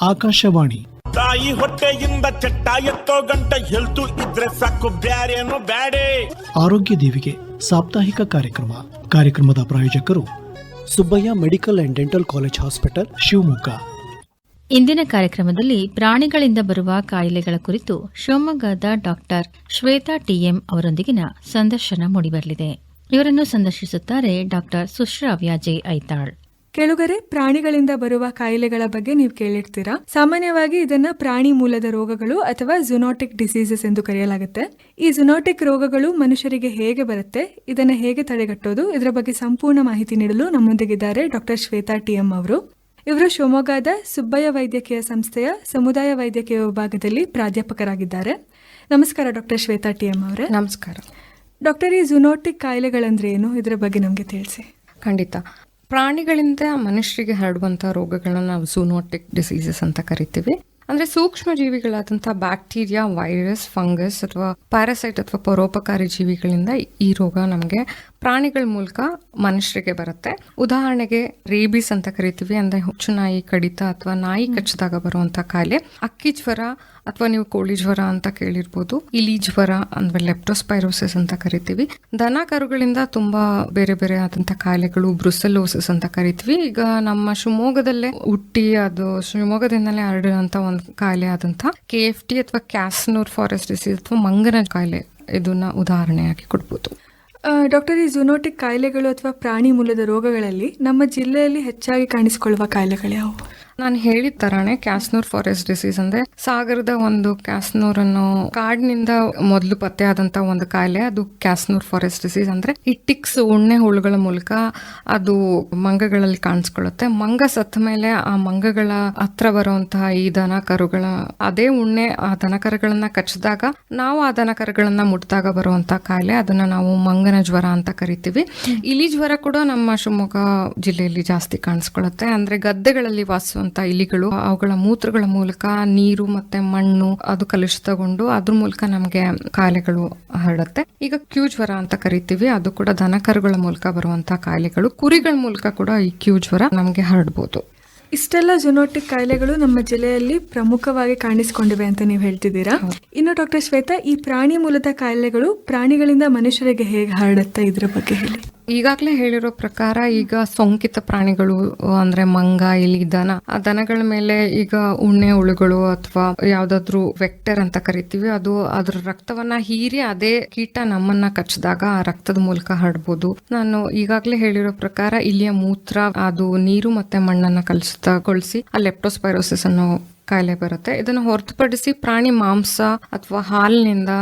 ಆಕಾಶವಾಣಿ. ತಾಯಿ ಹೊಟ್ಟೆಯಿಂದ ಚಟ್ಟ ಎತ್ತೋ ಗಂಟ ಹೆಲ್ತು ಇದ್ರೆ ಸಾಕು ಬ್ಯಾರೇನು ಬ್ಯಾಡೆ. ಆರೋಗ್ಯ ದೇವಿಗೆ ಸಾಪ್ತಾಹಿಕ ಕಾರ್ಯಕ್ರಮ. ಕಾರ್ಯಕ್ರಮದ ಪ್ರಾಯೋಜಕರು Subbaiah medical and dental college hospital Shivamogga. ಇಂದಿನ ಕಾರ್ಯಕ್ರಮದಲ್ಲಿ ಪ್ರಾಣಿಗಳಿಂದ ಬರುವ ಕಾಯಿಲೆಗಳ ಕುರಿತು ಶಿವಮೊಗ್ಗದ ಡಾಕ್ಟರ್ ಶ್ವೇತಾ ಟಿಎಂ ಅವರೊಂದಿಗಿನ ಸಂದರ್ಶನ ಮೂಡಿಬರಲಿದೆ. ಇವರನ್ನು ಸಂದರ್ಶಿಸುತ್ತಾರೆ ಡಾಕ್ಟರ್ ಸುಶ್ರಾವ್ಯ ಜೆ ಐತಾಳ್. ಕೆಳಗರೆ ಪ್ರಾಣಿಗಳಿಂದ ಬರುವ ಕಾಯಿಲೆಗಳ ಬಗ್ಗೆ ನೀವು ಕೇಳಿರ್ತೀರಾ? ಸಾಮಾನ್ಯವಾಗಿ ಇದನ್ನ ಪ್ರಾಣಿ ಮೂಲದ ರೋಗಗಳು ಅಥವಾ ಜುನೋಟಿಕ್ ಡಿಸೀಸಸ್ ಎಂದು ಕರೆಯಲಾಗುತ್ತೆ. ಈ ಜುನೋಟಿಕ್ ರೋಗಗಳು ಮನುಷ್ಯರಿಗೆ ಹೇಗೆ ಬರುತ್ತೆ ಇದನ್ನ ಹೇಗೆ ತಡೆಗಟ್ಟೋದು ಇದರ ಬಗ್ಗೆ ಸಂಪೂರ್ಣ ಮಾಹಿತಿ ನೀಡಲು ನಮ್ಮೊಂದಿಗಿದ್ದಾರೆ ಡಾಕ್ಟರ್ ಶ್ವೇತಾ ಟಿಎಂ ಅವರು. ಇವರು ಶಿವಮೊಗ್ಗದ ಸುಬ್ಬಯ್ಯ ವೈದ್ಯಕೀಯ ಸಂಸ್ಥೆಯ ಸಮುದಾಯ ವೈದ್ಯಕೀಯ ವಿಭಾಗದಲ್ಲಿ ಪ್ರಾಧ್ಯಾಪಕರಾಗಿದ್ದಾರೆ. ನಮಸ್ಕಾರ ಡಾಕ್ಟರ್ ಶ್ವೇತಾ ಟಿಎಂ ಅವರೇ. ನಮಸ್ಕಾರ. ಡಾಕ್ಟರ್ ಈ ಜುನೋಟಿಕ್ ಕಾಯಿಲೆಗಳಂದ್ರೆ ಏನು? ಇದರ ಬಗ್ಗೆ ನಮಗೆ ತಿಳಿಸಿ. ಖಂಡಿತ. ಪ್ರಾಣಿಗಳಿಂದ ಮನುಷ್ಯರಿಗೆ ಹರಡುವಂತಹ ರೋಗಗಳನ್ನ ನಾವು ಝೂನೋಟಿಕ್ ಡಿಸೀಸಸ್ ಅಂತ ಕರಿತೀವಿ. ಅಂದ್ರೆ ಸೂಕ್ಷ್ಮ ಜೀವಿಗಳಾದಂತಹ ಬ್ಯಾಕ್ಟೀರಿಯಾ ವೈರಸ್ ಫಂಗಸ್ ಅಥವಾ ಪ್ಯಾರಾಸೈಟ್ ಅಥವಾ ಪರೋಪಕಾರಿ ಜೀವಿಗಳಿಂದ ಈ ರೋಗ ನಮಗೆ ಪ್ರಾಣಿಗಳ ಮೂಲಕ ಮನುಷ್ಯರಿಗೆ ಬರುತ್ತೆ. ಉದಾಹರಣೆಗೆ ರೇಬಿಸ್ ಅಂತ ಕರಿತೀವಿ ಅಂದ್ರೆ ಹುಚ್ಚು ನಾಯಿ ಕಡಿತ ಅಥವಾ ನಾಯಿ ಕಚ್ಚಿದಾಗ ಬರುವಂತ ಕಾಯಿಲೆ. ಅಕ್ಕಿ ಜ್ವರ ಅಥವಾ ನೀವು ಕೋಳಿ ಜ್ವರ ಅಂತ ಕೇಳಿರ್ಬೋದು ಇಲಿ ಜ್ವರ ಅಂದ್ರೆ ಲೆಪ್ಟೋಸ್ಪೈರೋಸಿಸ್ ಅಂತ ಕರಿತೀವಿ. ದನ ಕರುಗಳಿಂದ ತುಂಬಾ ಬೇರೆ ಬೇರೆ ಆದಂತ ಕಾಯಿಲೆಗಳು ಬ್ರುಸಲೋಸಿಸ್ ಅಂತ ಕರಿತೀವಿ. ಈಗ ನಮ್ಮ ಶಿವಮೊಗ್ಗದಲ್ಲೇ ಹುಟ್ಟಿ ಅದು ಶಿವಮೊಗ್ಗದಿಂದಲೇ ಹರಡಿರುವಂತ ಒಂದು ಕಾಯಿಲೆ ಆದಂತ ಕೆ ಎಫ್ ಟಿ ಅಥವಾ ಕ್ಯಾಸ್ನೂರ್ ಫಾರೆಸ್ಟ್ ಡಿಸೀಸ್ ಅಥವಾ ಮಂಗನ ಕಾಯಿಲೆ ಇದನ್ನ ಉದಾಹರಣೆಯಾಗಿ ಕೊಡ್ಬೋದು. ಡಾಕ್ಟರ್ ಈ ಜುನೋಟಿಕ್ ಕಾಯಿಲೆಗಳು ಅಥವಾ ಪ್ರಾಣಿ ಮೂಲದ ರೋಗಗಳಲ್ಲಿ ನಮ್ಮ ಜಿಲ್ಲೆಯಲ್ಲಿ ಹೆಚ್ಚಾಗಿ ಕಾಣಿಸಿಕೊಳ್ಳುವ ಕಾಯಿಲೆಗಳು ಯಾವುವು ನಾನು ಹೇಳಿದ ತರಾನೇ ಕ್ಯಾಸ್ನೂರ್ ಫಾರೆಸ್ಟ್ ಡಿಸೀಸ್ ಅಂದ್ರೆ ಸಾಗರದ ಒಂದು ಕ್ಯಾಸ್ನೂರ್ ಅನ್ನೋ ಕಾಡಿನಿಂದ ಮೊದಲು ಪತ್ತೆ ಆದಂತ ಒಂದು ಕಾಯಿಲೆ ಅದು ಕ್ಯಾಸ್ನೂರ್ ಫಾರೆಸ್ಟ್ ಡಿಸೀಸ್ ಅಂದ್ರೆ ಈ ಟಿಕ್ಸ್ ಉಣ್ಣೆ ಹುಳುಗಳ ಮೂಲಕ ಅದು ಮಂಗಗಳಲ್ಲಿ ಕಾಣಿಸ್ಕೊಳ್ಳುತ್ತೆ. ಮಂಗ ಸತ್ತ ಮೇಲೆ ಆ ಮಂಗಗಳ ಹತ್ರ ಬರುವಂತಹ ಈ ದನ ಕರುಗಳ ಅದೇ ಉಣ್ಣೆ ಆ ದನ ಕರುಗಳನ್ನ ಕಚ್ಚಿದಾಗ ನಾವು ಆ ದನ ಕರುಗಳನ್ನ ಮುಟ್ಟಿದಾಗ ಬರುವಂತಹ ಕಾಯಿಲೆ ಅದನ್ನ ನಾವು ಮಂಗನ ಜ್ವರ ಅಂತ ಕರಿತೀವಿ. ಇಲಿ ಜ್ವರ ಕೂಡ ನಮ್ಮ ಶಿವಮೊಗ್ಗ ಜಿಲ್ಲೆಯಲ್ಲಿ ಜಾಸ್ತಿ ಕಾಣಿಸ್ಕೊಳ್ಳುತ್ತೆ. ಅಂದ್ರೆ ಗದ್ದೆಗಳಲ್ಲಿ ವಾಸಿಸುವಂತ ಇಲಿಗಳು ಅವುಗಳ ಮೂತ್ರಗಳ ಮೂಲಕ ನೀರು ಮತ್ತೆ ಮಣ್ಣು ಅದು ಕಲುಷಿತಗೊಂಡು ಅದ್ರ ಮೂಲಕ ನಮಗೆ ಕಾಯಿಲೆಗಳು ಹರಡುತ್ತೆ. ಈಗ ಕ್ಯೂ ಜ್ವರ ಅಂತ ಕರಿತೀವಿ ಅದು ಕೂಡ ದನ ಕರುಗಳ ಮೂಲಕ ಬರುವಂತ ಕಾಯಿಲೆಗಳು ಕುರಿಗಳ ಮೂಲಕ ಕೂಡ ಈ ಕ್ಯೂ ಜ್ವರ ನಮಗೆ ಹರಡ್ಬೋದು. ಇಷ್ಟೆಲ್ಲ ಜುನೋಟಿಕ್ ಕಾಯಿಲೆಗಳು ನಮ್ಮ ಜಿಲ್ಲೆಯಲ್ಲಿ ಪ್ರಮುಖವಾಗಿ ಕಾಣಿಸಿಕೊಂಡಿವೆ ಅಂತ ನೀವು ಹೇಳ್ತಿದ್ದೀರಾ? ಇನ್ನು ಡಾಕ್ಟರ್ ಶ್ವೇತಾ ಈ ಪ್ರಾಣಿ ಮೂಲದ ಕಾಯಿಲೆಗಳು ಪ್ರಾಣಿಗಳಿಂದ ಮನುಷ್ಯರಿಗೆ ಹೇಗೆ ಹರಡುತ್ತೆ ಇದ್ರ ಬಗ್ಗೆ ಹೇಳಿ. ಈಗಾಗಲೇ ಹೇಳಿರೋ ಪ್ರಕಾರ ಈಗ ಸೋಂಕಿತ ಪ್ರಾಣಿಗಳು, ಅಂದ್ರೆ ಮಂಗ, ಇಲಿ, ದನ, ಆ ದನಗಳ ಮೇಲೆ ಈಗ ಉಣ್ಣೆ ಹುಳುಗಳು ಅಥವಾ ಯಾವ್ದಾದ್ರು ವೆಕ್ಟರ್ ಅಂತ ಕರಿತೀವಿ, ಅದು ಅದ್ರ ರಕ್ತವನ್ನ ಹೀರಿ ಅದೇ ಕೀಟ ನಮ್ಮನ್ನ ಕಚ್ಚಿದಾಗ ಆ ರಕ್ತದ ಮೂಲಕ ಹರಡ್ಬೋದು. ನಾನು ಈಗಾಗಲೇ ಹೇಳಿರೋ ಪ್ರಕಾರ ಇಲ್ಲಿಯ ಮೂತ್ರ, ಅದು ನೀರು ಮತ್ತೆ ಮಣ್ಣನ್ನ ಕಲುಷಿತಗೊಳಿಸಿ ಆ ಲೆಪ್ಟೋಸ್ಪೈರೋಸಿಸ್ ಅನ್ನೋ ಕಾಯಿಲೆ ಬರುತ್ತೆ. ಇದನ್ನು ಹೊರತುಪಡಿಸಿ ಪ್ರಾಣಿ ಮಾಂಸ ಅಥವಾ ಹಾಲಿನಿಂದ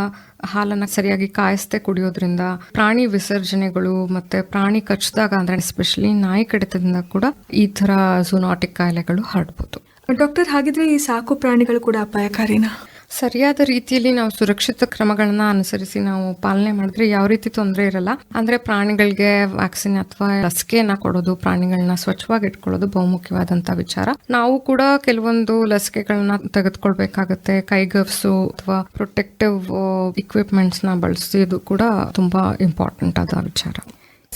ಹಾಲನ್ನ ಸರಿಯಾಗಿ ಕಾಯಿಸ್ದೆ ಕುಡಿಯೋದ್ರಿಂದ ಪ್ರಾಣಿ ವಿಸರ್ಜನೆಗಳು ಮತ್ತೆ ಪ್ರಾಣಿ ಕಚ್ಚಿದಾಗ ಅಂದ್ರೆ ಎಸ್ಪೆಷಲಿ ನಾಯಿ ಕಡಿತದಿಂದ ಕೂಡ ಈ ತರ ಝೂನಾಟಿಕ್ ಕಾಯಿಲೆಗಳು ಹರಡ್ಬೋದು. ಡಾಕ್ಟರ್, ಹಾಗಿದ್ರೆ ಈ ಸಾಕು ಪ್ರಾಣಿಗಳು ಕೂಡ ಅಪಾಯಕಾರಿನಾ? ಸರಿಯಾದ ರೀತಿಯಲ್ಲಿ ನಾವು ಸುರಕ್ಷಿತ ಕ್ರಮಗಳನ್ನ ಅನುಸರಿಸಿ ನಾವು ಪಾಲನೆ ಮಾಡಿದ್ರೆ ಯಾವ ರೀತಿ ತೊಂದರೆ ಇರಲ್ಲ. ಅಂದ್ರೆ ಪ್ರಾಣಿಗಳಿಗೆ ವ್ಯಾಕ್ಸಿನ್ ಅಥವಾ ಲಸಿಕೆಯನ್ನ ಕೊಡೋದು ಪ್ರಾಣಿಗಳನ್ನ ಸ್ವಚ್ಛವಾಗಿ ಇಟ್ಕೊಳ್ಳೋದು ಬಹುಮುಖ್ಯವಾದಂತ ವಿಚಾರ. ನಾವು ಕೂಡ ಕೆಲವೊಂದು ಲಸಿಕೆಗಳನ್ನ ತೆಗೆದುಕೊಳ್ಬೇಕಾಗತ್ತೆ. ಕೈಗವ್ಸ್ ಅಥವಾ ಪ್ರೊಟೆಕ್ಟಿವ್ ಇಕ್ವಿಪ್ಮೆಂಟ್ಸ್ನ ಬಳಸೋದು ಕೂಡ ತುಂಬಾ ಇಂಪಾರ್ಟೆಂಟ್ ಆದ ವಿಚಾರ.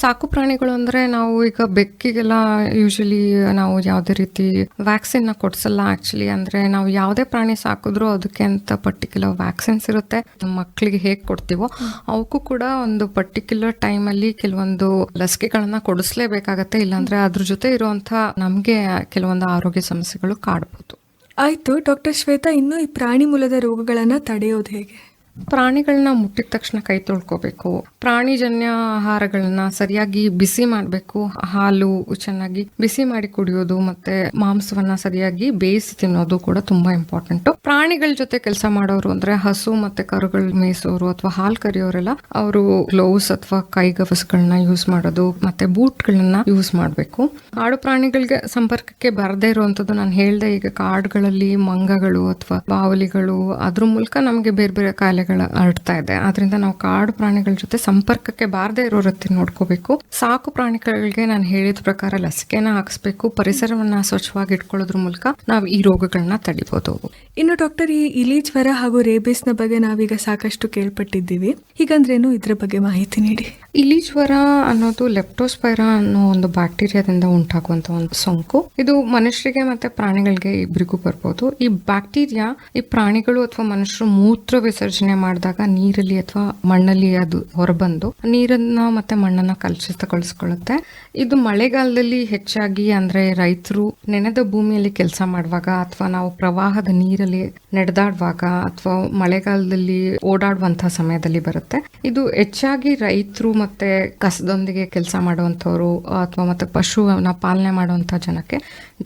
ಸಾಕು ಪ್ರಾಣಿಗಳು ಅಂದ್ರೆ ನಾವು ಈಗ ಬೆಕ್ಕಿಗೆಲ್ಲ ಯೂಶಲಿ ನಾವು ಯಾವುದೇ ರೀತಿ ವ್ಯಾಕ್ಸಿನ್ನ ಕೊಡ್ಸಲ್ಲ ಆಕ್ಚುಲಿ ಅಂದ್ರೆ ನಾವು ಯಾವುದೇ ಪ್ರಾಣಿ ಸಾಕಿದ್ರು ಅದಕ್ಕೆ ಅಂತ ಪರ್ಟಿಕ್ಯುಲರ್ ವ್ಯಾಕ್ಸಿನ್ಸ್ ಇರುತ್ತೆ. ಮಕ್ಕಳಿಗೆ ಹೇಗೆ ಕೊಡ್ತೀವೋ ಅವಕ್ಕೂ ಕೂಡ ಒಂದು ಪರ್ಟಿಕ್ಯುಲರ್ ಟೈಮ್ ಅಲ್ಲಿ ಕೆಲವೊಂದು ಲಸಿಕೆಗಳನ್ನ ಕೊಡಿಸ್ಲೇಬೇಕಾಗತ್ತೆ. ಇಲ್ಲಾಂದ್ರೆ ಅದ್ರ ಜೊತೆ ಇರುವಂತ ನಮಗೆ ಕೆಲವೊಂದು ಆರೋಗ್ಯ ಸಮಸ್ಯೆಗಳು ಕಾಡ್ಬೋದು. ಆಯ್ತು ಡಾಕ್ಟರ್ ಶ್ವೇತಾ, ಇನ್ನು ಈ ಪ್ರಾಣಿ ಮೂಲದ ರೋಗಗಳನ್ನ ತಡೆಯೋದು ಹೇಗೆ? ಪ್ರಾಣಿಗಳನ್ನ ಮುಟ್ಟಿದ ತಕ್ಷಣ ಕೈ ತೊಳ್ಕೋಬೇಕು. ಪ್ರಾಣಿಜನ್ಯ ಆಹಾರಗಳನ್ನ ಸರಿಯಾಗಿ ಬಿಸಿ ಮಾಡಬೇಕು. ಹಾಲು ಚೆನ್ನಾಗಿ ಬಿಸಿ ಮಾಡಿ ಕುಡಿಯೋದು ಮತ್ತೆ ಮಾಂಸವನ್ನ ಸರಿಯಾಗಿ ಬೇಯಿಸಿ ತಿನ್ನೋದು ಕೂಡ ತುಂಬಾ ಇಂಪಾರ್ಟೆಂಟ್ ಪ್ರಾಣಿಗಳ ಜೊತೆ ಕೆಲಸ ಮಾಡೋರು ಅಂದ್ರೆ ಹಸು ಮತ್ತೆ ಕರುಗಳು ಮೇಯಿಸೋರು ಅಥವಾ ಹಾಲು ಕರಿಯೋರೆಲ್ಲ ಅವರು ಗ್ಲೌಸ್ ಅಥವಾ ಕೈಗವಸ್ಗಳನ್ನ ಯೂಸ್ ಮಾಡೋದು ಮತ್ತೆ ಬೂಟ್ಗಳನ್ನ ಯೂಸ್ ಮಾಡಬೇಕು. ಕಾಡು ಪ್ರಾಣಿಗಳಿಗೆ ಸಂಪರ್ಕಕ್ಕೆ ಬರದೇ ಇರುವಂತದ್ದು ನಾನು ಹೇಳ್ದೆ ಈಗ ಕಾಡುಗಳಲ್ಲಿ ಮಂಗಗಳು ಅಥವಾ ಬಾವಲಿಗಳು ಅದ್ರ ಮೂಲಕ ನಮಗೆ ಬೇರೆ ಬೇರೆ ಕಾಯಿಲೆಗಳು ಹರಡ್ತಾ ಇದೆ. ಆದ್ರಿಂದ ನಾವು ಕಾಡು ಪ್ರಾಣಿಗಳ ಜೊತೆ ಸಂಪರ್ಕಕ್ಕೆ ಬಾರದೇ ಇರೋ ರೀತಿ ನೋಡ್ಕೋಬೇಕು. ಸಾಕು ಪ್ರಾಣಿಗಳಿಗೆ ನಾನು ಹೇಳಿದ ಪ್ರಕಾರ ಲಸಿಕೆನ ಹಾಕಿಸ್ಬೇಕು. ಪರಿಸರವನ್ನ ಸ್ವಚ್ಛವಾಗಿ ಇಟ್ಕೊಳ್ಳೋದ್ರ ಮೂಲಕ ನಾವು ಈ ರೋಗಗಳನ್ನ ತಡಿಬಹುದು ಇನ್ನು ಡಾಕ್ಟರ್ ಈ ಇಲಿ ಜ್ವರ ಹಾಗೂ ರೇಬಿಸ್ನ ಬಗ್ಗೆ ನಾವೀಗ ಸಾಕಷ್ಟು ಕೇಳ್ಪಟ್ಟಿದ್ದೀವಿ. ಹೀಗಂದ್ರೇನು ಇದ್ರ ಬಗ್ಗೆ ಮಾಹಿತಿ ನೀಡಿ. ಇಲಿ ಜ್ವರ ಅನ್ನೋದು ಲೆಪ್ಟೋಸ್ಪೈರಾ ಅನ್ನೋ ಒಂದು ಬ್ಯಾಕ್ಟೀರಿಯಾದಿಂದ ಉಂಟಾಗುವಂತ ಒಂದು ಸೋಂಕು. ಇದು ಮನುಷ್ಯರಿಗೆ ಮತ್ತೆ ಪ್ರಾಣಿಗಳಿಗೆ ಇಬ್ಬರಿಗೂ ಬರ್ಬೋದು. ಈ ಬ್ಯಾಕ್ಟೀರಿಯಾ, ಈ ಪ್ರಾಣಿಗಳು ಅಥವಾ ಮನುಷ್ಯರು ಮೂತ್ರ ವಿಸರ್ಜನೆ ಮಾಡಿದಾಗ ನೀರಲ್ಲಿ ಅಥವಾ ಮಣ್ಣಲ್ಲಿ ಅದು ಹೊರಬಂದು ನೀರನ್ನ ಮತ್ತೆ ಮಣ್ಣನ್ನ ಕಲುಷಿತಗೊಳಿಸ್ಕೊಳ್ಳುತ್ತೆ ಇದು ಮಳೆಗಾಲದಲ್ಲಿ ಹೆಚ್ಚಾಗಿ ಅಂದ್ರೆ ರೈತರು ನೆನೆದ ಭೂಮಿಯಲ್ಲಿ ಕೆಲಸ ಮಾಡುವಾಗ ಅಥವಾ ನಾವು ಪ್ರವಾಹದ ನೀರಲ್ಲಿ ನಡೆದಾಡುವಾಗ ಅಥವಾ ಮಳೆಗಾಲದಲ್ಲಿ ಓಡಾಡುವಂತಹ ಸಮಯದಲ್ಲಿ ಬರುತ್ತೆ. ಇದು ಹೆಚ್ಚಾಗಿ ರೈತರು ಮತ್ತೆ ಕಸದೊಂದಿಗೆ ಕೆಲಸ ಮಾಡುವಂಥವ್ರು, ಅಥವಾ ಮತ್ತೆ ಪಶುವನ್ನ ಪಾಲನೆ ಮಾಡುವಂಥ ಜನಕ್ಕೆ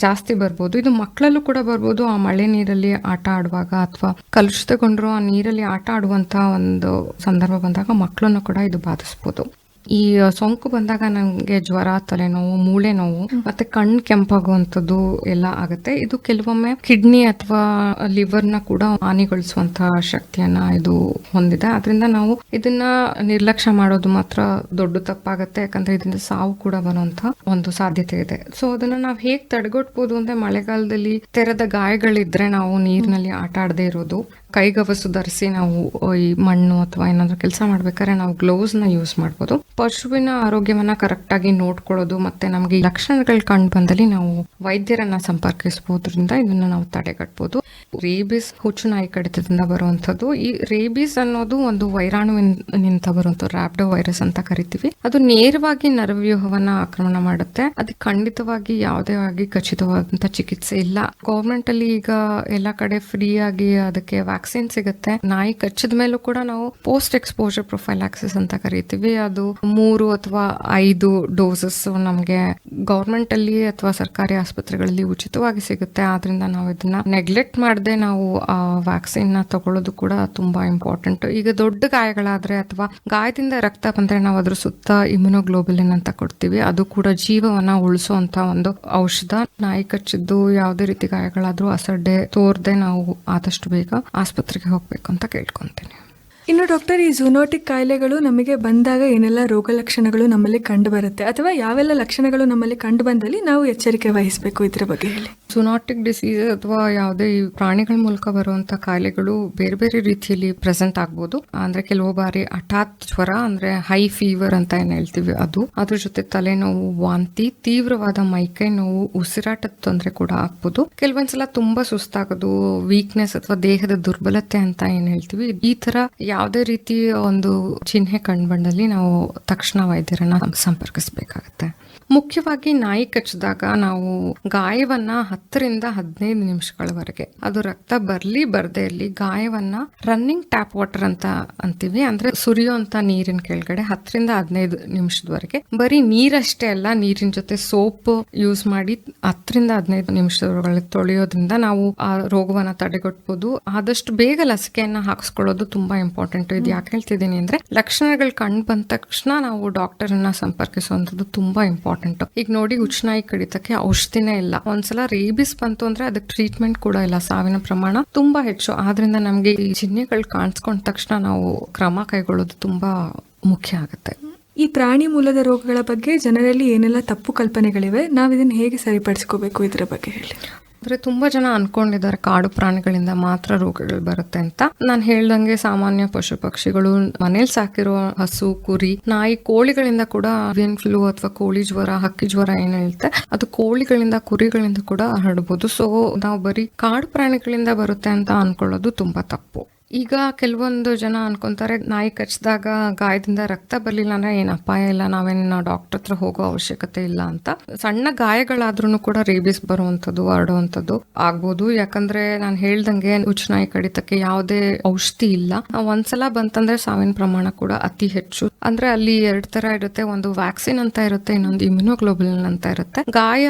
ಜಾಸ್ತಿ ಬರ್ಬೋದು. ಇದು ಮಕ್ಕಳಲ್ಲೂ ಕೂಡ ಬರ್ಬೋದು. ಆ ಮಳೆ ನೀರಲ್ಲಿ ಆಟ ಆಡುವಾಗ ಅಥವಾ ಕಲುಷಿತಗೊಂಡಿರೋ ಆ ನೀರಲ್ಲಿ ಆಟ ಆಡುವಂತ ಒಂದು ಸಂದರ್ಭ ಬಂದಾಗ ಮಕ್ಕಳನ್ನು ಕೂಡ ಇದು ಬಾಧಿಸ್ಬೋದು. ಈ ಸೋಂಕು ಬಂದಾಗ ನಮಗೆ ಜ್ವರ ತಲೆನೋವು ಮೂಳೆ ನೋವು ಮತ್ತೆ ಕಣ್ಣು ಕೆಂಪಾಗುವಂಥದ್ದು ಎಲ್ಲ ಆಗುತ್ತೆ. ಇದು ಕೆಲವೊಮ್ಮೆ ಕಿಡ್ನಿ ಅಥವಾ ಲಿವರ್ನ ಕೂಡ ಹಾನಿಗೊಳಿಸುವಂತಹ ಶಕ್ತಿಯನ್ನ ಇದು ಹೊಂದಿದೆ. ಅದರಿಂದ ನಾವು ಇದನ್ನ ನಿರ್ಲಕ್ಷ್ಯ ಮಾಡೋದು ಮಾತ್ರ ದೊಡ್ಡ ತಪ್ಪಾಗತ್ತೆ. ಯಾಕಂದ್ರೆ ಇದರಿಂದ ಸಾವು ಕೂಡ ಬರುವಂತ ಒಂದು ಸಾಧ್ಯತೆ ಇದೆ. ಸೊ ಅದನ್ನ ನಾವು ಹೇಗ್ ತಡೆಗಟ್ಬೋದು ಅಂದ್ರೆ ಮಳೆಗಾಲದಲ್ಲಿ ತೆರೆದ ಗಾಯಗಳಿದ್ರೆ ನಾವು ನೀರಿನಲ್ಲಿ ಆಟ ಆಡದೇ ಇರೋದು ಕೈಗವಸು ಧರಿಸಿ ನಾವು ಈ ಮಣ್ಣು ಅಥವಾ ಏನಾದ್ರು ಕೆಲಸ ಮಾಡ್ಬೇಕಾದ್ರೆ ನಾವು ಗ್ಲೌಸ್ನ ಯೂಸ್ ಮಾಡ್ಬೋದು. ಪಶುವಿನ ಆರೋಗ್ಯವನ್ನ ಕರೆಕ್ಟ್ ಆಗಿ ನೋಡ್ಕೊಳ್ಳೋದು ಮತ್ತೆ ನಮ್ಗೆ ಲಕ್ಷಣಗಳು ಕಂಡು ಬಂದಲ್ಲಿ ನಾವು ವೈದ್ಯರನ್ನ ಸಂಪರ್ಕಿಸಬಹುದ್ರಿಂದ ಇದನ್ನ ನಾವು ತಡೆಗಟ್ಬೋದು. ರೇಬಿಸ್ ಹುಚ್ಚು ನಾಯಿ ಕಡಿತದಿಂದ ಬರುವಂಥದ್ದು. ಈ ರೇಬಿಸ್ ಅನ್ನೋದು ಒಂದು ವೈರಾಣು ನಿಂತ ಬರುವಂತ ರ್ಯಾಪ್ಡೋ ವೈರಸ್ ಅಂತ ಕರಿತೀವಿ. ಅದು ನೇರವಾಗಿ ನರವ್ಯೂಹವನ್ನ ಆಕ್ರಮಣ ಮಾಡುತ್ತೆ. ಅದು ಖಂಡಿತವಾಗಿ ಯಾವುದೇ ಆಗಿ ಖಚಿತವಾದಂತ ಚಿಕಿತ್ಸೆ ಇಲ್ಲ. ಗೌರ್ಮೆಂಟ್ ಅಲ್ಲಿ ಈಗ ಎಲ್ಲ ಕಡೆ ಫ್ರೀ ಆಗಿ ಅದಕ್ಕೆ ವ್ಯಾಕ್ಸಿನ್ ಸಿಗುತ್ತೆ. ನಾಯಿ ಕಚ್ಚಿದ ಮೇಲೂ ಕೂಡ ನಾವು ಪೋಸ್ಟ್ ಎಕ್ಸ್ಪೋಜರ್ ಪ್ರೊಫೈಲಾಕ್ಸಿಸ್ ಅಂತ ಕರಿತೀವಿ. ಅದು ಮೂರು ಅಥವಾ ಐದು ಡೋಸಸ್ ನಮಗೆ ಗೌರ್ಮೆಂಟ್ ಅಲ್ಲಿ ಅಥವಾ ಸರ್ಕಾರಿ ಆಸ್ಪತ್ರೆಗಳಲ್ಲಿ ಉಚಿತವಾಗಿ ಸಿಗುತ್ತೆ. ಆದ್ರಿಂದ ನಾವು ಇದನ್ನ ನೆಗ್ಲೆಕ್ಟ್ ಮಾಡದೆ ನಾವು, ಆ ವ್ಯಾಕ್ಸಿನ್ನ ತಗೊಳ್ಳೋದು ಕೂಡ ತುಂಬಾ ಇಂಪಾರ್ಟೆಂಟ್ ಈಗ ದೊಡ್ಡ ಗಾಯಗಳಾದ್ರೆ ಅಥವಾ ಗಾಯದಿಂದ ರಕ್ತ ಬಂದ್ರೆ ನಾವು ಅದ್ರ ಸುತ್ತ ಇಮ್ಯುನೋಗ್ಲೋಬುಲಿನ್ ಅಂತ ಕೊಡ್ತೀವಿ. ಅದು ಕೂಡ ಜೀವವನ್ನ ಉಳಿಸುವಂತ ಒಂದು ಔಷಧ. ನಾಯಿ ಕಚ್ಚಿದ್ದು ಯಾವುದೇ ರೀತಿ ಗಾಯಗಳಾದರೂ ಅಸಡ್ಡೆ, ತೋರ್ದೆ ನಾವು ಆದಷ್ಟು ಬೇಗ ಆಸ್ಪತ್ರೆಗೆ ಹೋಗಬೇಕು ಅಂತ ಕೇಳ್ಕೊಂತೀನಿ. ಇನ್ನು ಡಾಕ್ಟರ್, ಈ ಝೂನೋಟಿಕ್ ಕಾಯಿಲೆಗಳು ನಮಗೆ ಬಂದಾಗ ಏನೆಲ್ಲ ರೋಗ ಲಕ್ಷಣಗಳು ನಮ್ಮಲ್ಲಿ ಕಂಡು ಬರುತ್ತೆ ಅಥವಾ ಯಾವೆಲ್ಲ ಲಕ್ಷಣಗಳು ನಮ್ಮಲ್ಲಿ ಕಂಡು ಬಂದಲ್ಲಿ ನಾವು ಎಚ್ಚರಿಕೆ ವಹಿಸಬೇಕು ಇದರ ಬಗ್ಗೆ ಹೇಳಿ. ಝೂನೋಟಿಕ್ ಡಿಸೀಸ್ ಅಥವಾ ಯಾವುದೇ ಪ್ರಾಣಿಗಳ ಮೂಲಕ ಬರುವಂತಹ ಕಾಯಿಲೆಗಳು ಬೇರೆ ಬೇರೆ ರೀತಿಯಲ್ಲಿ ಪ್ರೆಸೆಂಟ್ ಆಗ್ಬೋದು. ಅಂದ್ರೆ ಕೆಲವು ಬಾರಿ ಹಠಾತ್ ಜ್ವರ, ಅಂದ್ರೆ ಹೈ ಫೀವರ್ ಅಂತ ಏನು ಹೇಳ್ತೀವಿ ಅದು. ಅದ್ರ ಜೊತೆ ತಲೆನೋವು, ವಾಂತಿ, ತೀವ್ರವಾದ ಮೈಕೈ ನೋವು ಉಸಿರಾಟದ ತೊಂದರೆ ಕೂಡ ಆಗ್ಬೋದು. ಕೆಲವೊಂದ್ಸಲ ತುಂಬಾ ಸುಸ್ತಾಗೋದು ವೀಕ್ನೆಸ್ ಅಥವಾ ದೇಹದ ದುರ್ಬಲತೆ ಅಂತ ಏನ್ ಹೇಳ್ತೀವಿ. ಈ ತರ ಯಾವುದೇ ರೀತಿ ಒಂದು ಚಿಹ್ನೆ ಕಂಡುಬಂದಲ್ಲಿ ನಾವು ತಕ್ಷಣ ವೈದ್ಯರನ್ನು ಸಂಪರ್ಕಿಸಬೇಕಾಗತ್ತೆ. ಮುಖ್ಯವಾಗಿ ನಾಯಿ ಕಚ್ಚಿದಾಗ ನಾವು ಗಾಯವನ್ನ ಹತ್ತರಿಂದ ಹದಿನೈದು ನಿಮಿಷಗಳವರೆಗೆ. ಅದು ರಕ್ತ ಬರ್ಲಿ ಬರ್ದೇ ಇರಲಿ ಗಾಯವನ್ನ ರನ್ನಿಂಗ್ ಟ್ಯಾಪ್ ವಾಟರ್ ಅಂತ ಅಂತೀವಿ. ಅಂದ್ರೆ ಸುರಿಯುವಂತ ನೀರಿನ ಕೆಳಗಡೆ ಹತ್ತರಿಂದ ಹದಿನೈದು ನಿಮಿಷದವರೆಗೆ. ಬರೀ ನೀರಷ್ಟೇ ಅಲ್ಲ, ನೀರಿನ ಜೊತೆ ಸೋಪ್ ಯೂಸ್ ಮಾಡಿ ಹತ್ತರಿಂದ ಹದಿನೈದು ನಿಮಿಷದೊಳಗೆ ತೊಳೆಯೋದ್ರಿಂದ ನಾವು ಆ ರೋಗವನ್ನ ತಡೆಗಟ್ಬೋದು. ಆದಷ್ಟು ಬೇಗ ಲಸಿಕೆಯನ್ನ ಹಾಕಿಸ್ಕೊಳ್ಳೋದು ತುಂಬಾ ಇಂಪಾರ್ಟೆಂಟ್ ಇದು ಯಾಕೆ ಹೇಳ್ತಿದ್ದೀನಿ ಅಂದ್ರೆ ಲಕ್ಷಣಗಳು ಕಂಡು ಬಂದ ತಕ್ಷಣ ನಾವು ಡಾಕ್ಟರ್ ಅನ್ನ ಸಂಪರ್ಕಿಸುವಂತದ್ದು ತುಂಬಾ ಇಂಪಾರ್ಟೆಂಟ್ ಈಗ ನೋಡಿ ಉಚ್ಚನಾಯಿ ಕಡಿತಕ್ಕೆ ಔಷಧಿನೇ ಇಲ್ಲ. ಒಂದ್ಸಲ ರೇಬಿಸ್ ಬಂತು ಅಂದ್ರೆ ಅದಕ್ಕೆ ಟ್ರೀಟ್ಮೆಂಟ್ ಕೂಡ ಇಲ್ಲ. ಸಾವಿನ ಪ್ರಮಾಣ ತುಂಬಾ ಹೆಚ್ಚು. ಆದ್ರಿಂದ ನಮ್ಗೆ ಈ ಚಿಹ್ನೆಗಳು ಕಾಣಿಸ್ಕೊಂಡ ತಕ್ಷಣ ನಾವು ಕ್ರಮ ಕೈಗೊಳ್ಳೋದು ತುಂಬಾ ಮುಖ್ಯ ಆಗುತ್ತೆ. ಈ ಪ್ರಾಣಿ ಮೂಲದ ರೋಗಗಳ ಬಗ್ಗೆ ಜನರಲ್ಲಿ ಏನೆಲ್ಲ ತಪ್ಪು ಕಲ್ಪನೆಗಳಿವೆ ನಾವು ಇದನ್ನು ಹೇಗೆ ಸರಿಪಡಿಸ್ಕೋಬೇಕು ಇದರ ಬಗ್ಗೆ ಹೇಳಿ. ಅಂದ್ರೆ ತುಂಬಾ ಜನ ಅನ್ಕೊಂಡಿದ್ದಾರೆ ಕಾಡು ಪ್ರಾಣಿಗಳಿಂದ ಮಾತ್ರ ರೋಗಗಳು ಬರುತ್ತೆ ಅಂತ. ನಾನು ಹೇಳ್ದಂಗೆ ಸಾಮಾನ್ಯ ಪಶು ಪಕ್ಷಿಗಳು ಮನೇಲಿ ಸಾಕಿರೋ ಹಸು, ಕುರಿ, ನಾಯಿ ಕೋಳಿಗಳಿಂದ ಕೂಡ ಅವಿಯನ್ ಫ್ಲೂ ಅಥವಾ ಕೋಳಿ ಜ್ವರ, ಹಕ್ಕಿ ಜ್ವರ ಏನು ಹೇಳುತ್ತೆ ಅದು ಕೋಳಿಗಳಿಂದ, ಕುರಿಗಳಿಂದ ಕೂಡ ಹರಡ್ಬೋದು. ಸೊ ನಾವು ಬರೀ ಕಾಡು ಪ್ರಾಣಿಗಳಿಂದ ಬರುತ್ತೆ ಅಂತ ಅನ್ಕೊಳ್ಳೋದು ತುಂಬಾ ತಪ್ಪು. ಈಗ ಕೆಲವೊಂದು ಜನ ಅನ್ಕೊಂತಾರೆ, ನಾಯಿ ಕಚ್ಚಿದಾಗ ಗಾಯದಿಂದ ರಕ್ತ ಬರ್ಲಿಲ್ಲ ಅಂದ್ರೆ ಏನ್ ಅಪಾಯ ಇಲ್ಲ ನಾವೇನು ಡಾಕ್ಟರ್ ಹತ್ರ ಹೋಗೋ ಅವಶ್ಯಕತೆ ಇಲ್ಲ ಅಂತ. ಸಣ್ಣ ಗಾಯಗಳಾದ್ರೂ ಕೂಡ ರೇಬಿಸ್ ಬರುವಂತದ್ದು ಹರಡುವಂಥದ್ದು ಆಗ್ಬೋದು. ಯಾಕಂದ್ರೆ ನಾನು ಹೇಳ್ದಂಗೆ ನಾಯಿ ಕಡಿತಕ್ಕೆ ಯಾವುದೇ ಔಷಧಿ ಇಲ್ಲ. ಒಂದ್ಸಲ ಬಂತಂದ್ರೆ ಸಾವಿನ ಪ್ರಮಾಣ ಕೂಡ ಅತಿ ಹೆಚ್ಚು. ಅಂದ್ರೆ ಅಲ್ಲಿ ಎರಡ್ ತರ ಇರುತ್ತೆ. ಒಂದು ವ್ಯಾಕ್ಸಿನ್ ಅಂತ ಇರುತ್ತೆ, ಇನ್ನೊಂದು ಇಮ್ಯುನೋಗ್ಲೋಬುಲಿನ್ ಅಂತ ಇರುತ್ತೆ. ಗಾಯ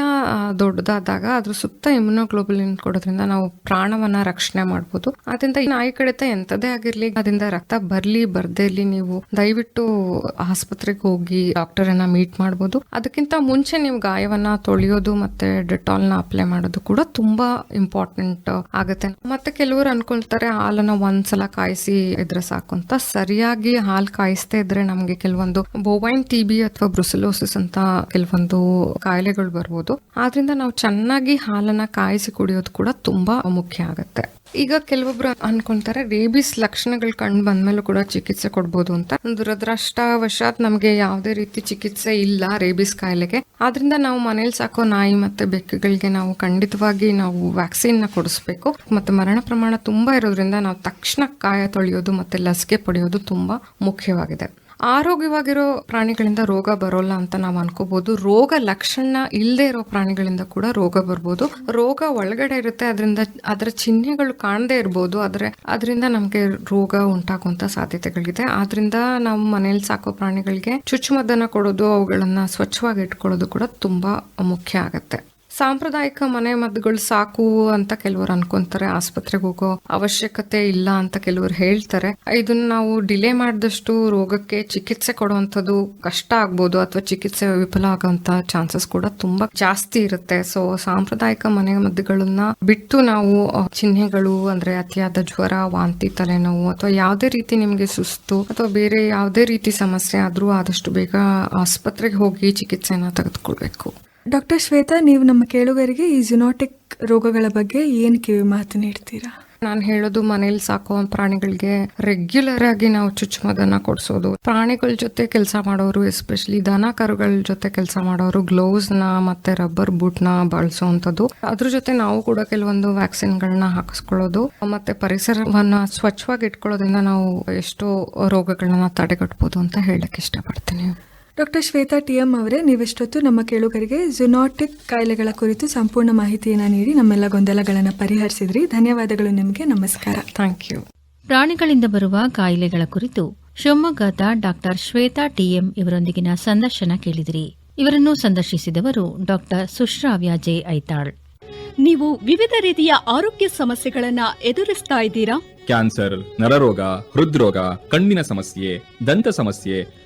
ದೊಡ್ಡದಾದಾಗ ಅದ್ರ ಸುತ್ತ ಇಮ್ಯುನೋಗ್ಲೋಬುಲಿನ್ ಕೊಡೋದ್ರಿಂದ ನಾವು ಪ್ರಾಣವನ್ನ ರಕ್ಷಣೆ ಮಾಡ್ಬೋದು. ಅದರಿಂದ ನಾಯಿ ಕಡಿತ ಎಂತದೇ ಆಗಿರ್ಲಿ. ಅದರಿಂದ ರಕ್ತ ಬರ್ಲಿ, ಬರ್ದೇ ಇರ್ಲಿ ನೀವು ದಯವಿಟ್ಟು ಆಸ್ಪತ್ರೆಗೆ ಹೋಗಿ ಡಾಕ್ಟರ್ ಅನ್ನ ಮೀಟ್ ಮಾಡಬಹುದು ಅದಕ್ಕಿಂತ ಮುಂಚೆ ನೀವು ಗಾಯವನ್ನ ತೊಳೆಯೋದು ಮತ್ತೆ ಡೆಟಾಲ್ನ ಅಪ್ಲೈ ಮಾಡೋದು ಕೂಡ ತುಂಬಾ ಇಂಪಾರ್ಟೆಂಟ್ ಆಗುತ್ತೆ. ಮತ್ತೆ ಕೆಲವರು ಅನ್ಕೊಳ್ತಾರೆ ಹಾಲನ್ನ ಒಂದ್ಸಲ ಕಾಯಿಸಿ ಇದ್ರೆ ಸಾಕು ಅಂತ. ಸರಿಯಾಗಿ ಹಾಲು ಕಾಯಿಸ್ತಾ ಇದ್ರೆ ನಮ್ಗೆ ಕೆಲವೊಂದು ಬೋವೈನ್ ಟಿ ಬಿ ಅಥವಾ ಬ್ರುಸಲೋಸಿಸ್ ಅಂತ ಕೆಲವೊಂದು ಕಾಯಿಲೆಗಳು ಬರ್ಬೋದು. ಆದ್ರಿಂದ ನಾವು ಚೆನ್ನಾಗಿ ಹಾಲನ್ನ ಕಾಯಿಸಿ ಕುಡಿಯೋದು ಕೂಡ ತುಂಬಾ ಮುಖ್ಯ ಆಗುತ್ತೆ. ಈಗ ಕೆಲವೊಬ್ರು ಅನ್ಕೊಂತಾರೆ ರೇಬಿಸ್ ಲಕ್ಷಣಗಳು ಕಂಡು ಬಂದಮೇಲೂ ಕೂಡ ಚಿಕಿತ್ಸೆ ಕೊಡ್ಬೋದು ಅಂತ. ದುರದೃಷ್ಟವಶಾತ್ ನಮಗೆ ಯಾವುದೇ ರೀತಿ ಚಿಕಿತ್ಸೆ ಇಲ್ಲ ರೇಬಿಸ್ ಕಾಯಿಲೆಗೆ. ಆದ್ರಿಂದ ನಾವು ಮನೇಲಿ ಸಾಕೋ ನಾಯಿ ಮತ್ತೆ ಬೆಕ್ಕುಗಳಿಗೆ ನಾವು ಖಂಡಿತವಾಗಿ ನಾವು ವ್ಯಾಕ್ಸಿನ್ನ ಕೊಡಿಸ್ಬೇಕು. ಮತ್ತೆ ಮರಣ ಪ್ರಮಾಣ ತುಂಬಾ ಇರೋದ್ರಿಂದ ನಾವು ತಕ್ಷಣ ಕಾಯ ತೊಳೆಯೋದು ಮತ್ತೆ ಲಸಿಕೆ ಪಡೆಯೋದು ತುಂಬಾ ಮುಖ್ಯವಾಗಿದೆ. ಆರೋಗ್ಯವಾಗಿರೋ ಪ್ರಾಣಿಗಳಿಂದ ರೋಗ ಬರೋಲ್ಲ ಅಂತ ನಾವು ಅನ್ಕೋಬಹುದು ರೋಗ ಲಕ್ಷಣ ಇಲ್ಲದೆ ಇರೋ ಪ್ರಾಣಿಗಳಿಂದ ಕೂಡ ರೋಗ ಬರ್ಬೋದು. ರೋಗ ಒಳಗಡೆ ಇರುತ್ತೆ, ಅದರಿಂದ ಅದರ ಚಿಹ್ನೆಗಳು ಕಾಣದೇ ಇರ್ಬೋದು, ಆದ್ರೆ ಅದರಿಂದ ನಮಗೆ ರೋಗ ಉಂಟಾಗುವಂತ ಸಾಧ್ಯತೆಗಳಿದೆ. ಆದ್ರಿಂದ ನಾವು ಮನೇಲಿ ಸಾಕೋ ಪ್ರಾಣಿಗಳಿಗೆ ಚುಚ್ಚುಮದ್ದನ್ನ ಕೊಡೋದು, ಅವುಗಳನ್ನ ಸ್ವಚ್ಛವಾಗಿ ಇಟ್ಕೊಳ್ಳೋದು ಕೂಡ ತುಂಬಾ ಮುಖ್ಯ ಆಗತ್ತೆ. ಸಾಂಪ್ರದಾಯಿಕ ಮನೆ ಮದ್ದುಗಳು ಸಾಕು ಅಂತ ಕೆಲವರು ಅನ್ಕೊಂತಾರೆ, ಆಸ್ಪತ್ರೆಗೆ ಹೋಗೋ ಅವಶ್ಯಕತೆ ಇಲ್ಲ ಅಂತ ಕೆಲವರು ಹೇಳ್ತಾರೆ. ಇದನ್ನ ನಾವು ಡಿಲೇ ಮಾಡಿದಷ್ಟು ರೋಗಕ್ಕೆ ಚಿಕಿತ್ಸೆ ಕೊಡುವಂಥದ್ದು ಕಷ್ಟ ಆಗ್ಬೋದು ಅಥವಾ ಚಿಕಿತ್ಸೆ ವಿಫಲ ಆಗೋಂತ ಚಾನ್ಸಸ್ ಕೂಡ ತುಂಬಾ ಜಾಸ್ತಿ ಇರುತ್ತೆ. ಸೊ ಸಾಂಪ್ರದಾಯಿಕ ಮನೆ ಮದ್ದುಗಳನ್ನ ಬಿಟ್ಟು ನಾವು ಚಿಹ್ನೆಗಳು ಅಂದ್ರೆ ಅತಿಯಾದ ಜ್ವರ, ವಾಂತಿ, ತಲೆನೋವು ಅಥವಾ ಯಾವುದೇ ರೀತಿ ನಿಮಗೆ ಸುಸ್ತು ಅಥವಾ ಬೇರೆ ಯಾವುದೇ ರೀತಿ ಸಮಸ್ಯೆ ಆದ್ರೂ ಆದಷ್ಟು ಬೇಗ ಆಸ್ಪತ್ರೆಗೆ ಹೋಗಿ ಚಿಕಿತ್ಸೆನ ತೆಗೆದುಕೊಳ್ಬೇಕು. ಡಾಕ್ಟರ್ ಶ್ವೇತಾ, ನೀವು ನಮ್ಮ ಕೇಳುಗರಿಗೆ ಈ ಜುನೋಟಿಕ್ ರೋಗಗಳ ಬಗ್ಗೆ ಏನು ಕಿವಿ ಮಾತು ನೀಡ್ತೀರಾ ನಾನು ಹೇಳೋದು ಮನೇಲಿ ಸಾಕೋ ಪ್ರಾಣಿಗಳಿಗೆ ರೆಗ್ಯುಲರ್ ಆಗಿ ನಾವು ಚುಚ್ಚುಮದನ್ನ ಕೊಡಿಸೋದು. ಪ್ರಾಣಿಗಳ ಜೊತೆ ಕೆಲಸ ಮಾಡೋರು ಎಸ್ಪೆಷಲಿ ದನ ಕರುಗಳ ಜೊತೆ ಕೆಲಸ ಮಾಡೋರು ನ ಮತ್ತೆ ರಬ್ಬರ್ ಬೂಟ್ನ ಬಳಸುವಂಥದ್ದು ಅದ್ರ ಜೊತೆ ನಾವು ಕೂಡ ಕೆಲವೊಂದು ವ್ಯಾಕ್ಸಿನ್ಗಳನ್ನ ಹಾಕಿಸ್ಕೊಳ್ಳೋದು. ಮತ್ತೆ ಪರಿಸರವನ್ನ ಸ್ವಚ್ಛವಾಗಿ ಇಟ್ಕೊಳ್ಳೋದ್ರಿಂದ ನಾವು ಎಷ್ಟೋ ರೋಗಗಳನ್ನ ತಡೆಗಟ್ಟಬಹುದು ಅಂತ ಹೇಳಕ್ ಇಷ್ಟಪಡ್ತೀನಿ. ಡಾಕ್ಟರ್ ಶ್ವೇತಾ ಟಿ ಎಂ ಅವರೇ ನೀವೆಷ್ಟೊತ್ತು ನಮ್ಮ ಕೇಳುಗರಿಗೆ ಜುನೋಟಿಕ್ ಕಾಯಿಲೆಗಳ ಕುರಿತು ಸಂಪೂರ್ಣ ಮಾಹಿತಿಯನ್ನು ನೀಡಿ ನಮ್ಮೆಲ್ಲ ಗೊಂದಲಗಳನ್ನು ಪರಿಹರಿಸಿದ್ರಿ. ಧನ್ಯವಾದಗಳು ನಿಮಗೆ. ನಮಸ್ಕಾರ. ಥ್ಯಾಂಕ್ ಯು ಪ್ರಾಣಿಗಳಿಂದ ಬರುವ ಕಾಯಿಲೆಗಳ ಕುರಿತು ಶಿವಮೊಗ್ಗದ ಡಾಕ್ಟರ್ ಶ್ವೇತಾ ಟಿಎಂ ಇವರೊಂದಿಗಿನ ಸಂದರ್ಶನ ಕೇಳಿದಿರಿ. ಇವರನ್ನು ಸಂದರ್ಶಿಸಿದವರು ಡಾಕ್ಟರ್ ಸುಶ್ರಾವ್ಯ ಜೆ. ಐತಾಳ್. ನೀವು ವಿವಿಧ ರೀತಿಯ ಆರೋಗ್ಯ ಸಮಸ್ಯೆಗಳನ್ನ ಎದುರಿಸ್ತಾ ಇದ್ದೀರಾ? ಕ್ಯಾನ್ಸರ್ ನರರೋಗ ಹೃದ್ರೋಗ ಕಣ್ಣಿನ ಸಮಸ್ಯೆ ದಂತ ಸಮಸ್ಯೆ